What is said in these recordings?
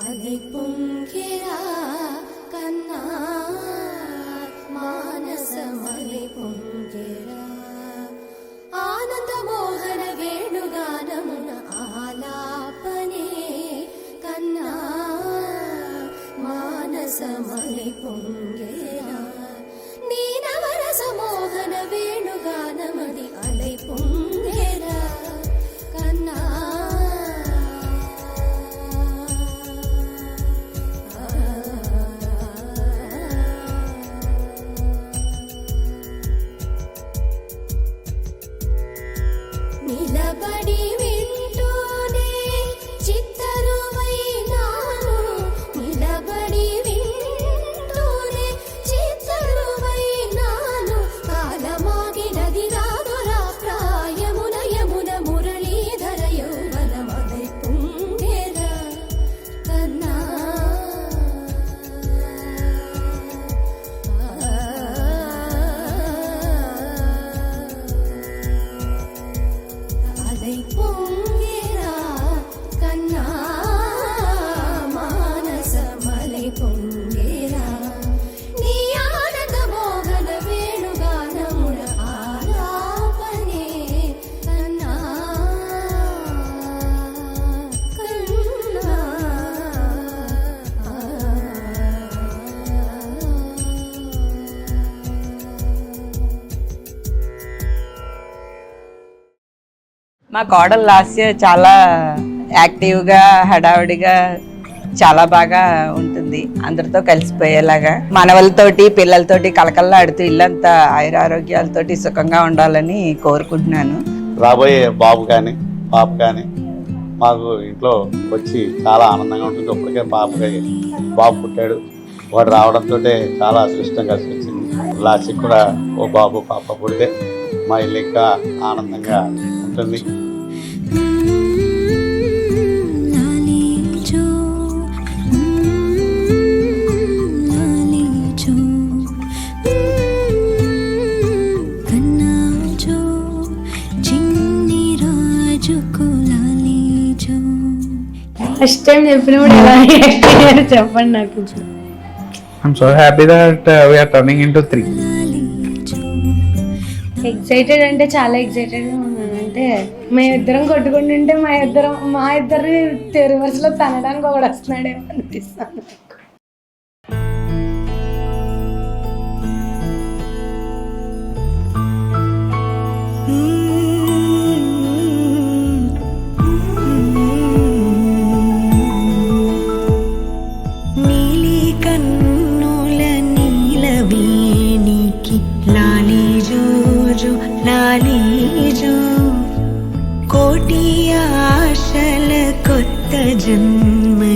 అది పొంగిరా కన్నా మానసమని పొంగిరా ఆనందమోహన వేణుగానమున ఆలాపనే కన్నా మానసమని పొంగిరా నీనవరసమోహన వేణుగానమది అలై పొంగే మా కోడలు లాస్య చాలా యాక్టివ్గా హడావుడిగా చాలా బాగా ఉంటుంది. అందరితో కలిసిపోయేలాగా మనవలతోటి పిల్లలతోటి కలకల్లాడుతూ ఇల్లంతా ఆయురారోగ్యాలతోటి సుఖంగా ఉండాలని కోరుకుంటున్నాను. రాబోయే బాబు కానీ పాప కానీ మాకు ఇంట్లో వచ్చి చాలా ఆనందంగా ఉంటుంది. ఇప్పటికే పాపకి బాబు పుట్టాడు. వాడు రావడంతో చాలా అదృష్టం కలిసి వచ్చింది లాస్ట్కి కూడా ఓ బాబు పాప పుడితే మా ఇల్లు ఇంకా ఆనందంగా ఉంటుంది ఫస్ట్ టైం చెప్పినప్పుడు ఎలా అయ్యారో? చెప్పండి నాకు uh, we are turning into three. లాలి జో ఎక్సైటెడ్ అంటే చాలా ఎక్సైటెడ్గా ఉన్నాను అంటే మేము ఇద్దరం కొట్టుకుంటుంటే మా ఇద్దరం మా ఇద్దరిని రివర్స్ తనడానికి ఒకడు వస్తున్నాడేమో అనిపిస్తాను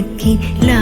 looking low.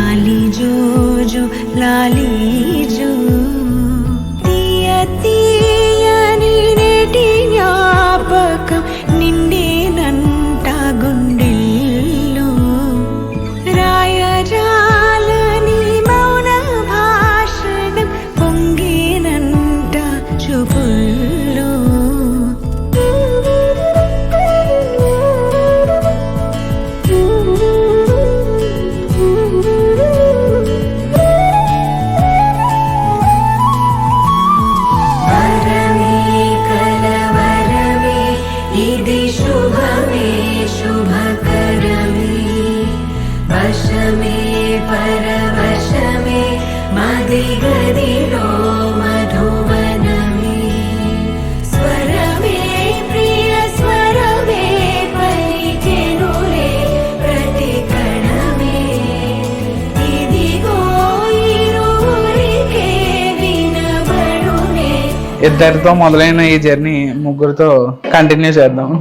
మలిగదిలో మధువనమే స్వరమే ప్రియ స్వరమే పలికెనులే ప్రతి కణమే ఇదిగో ఇరువురికే వినబడునే ఇద్దరితో మొదలైన ఈ జర్నీ ముగ్గురితో కంటిన్యూ చేద్దాం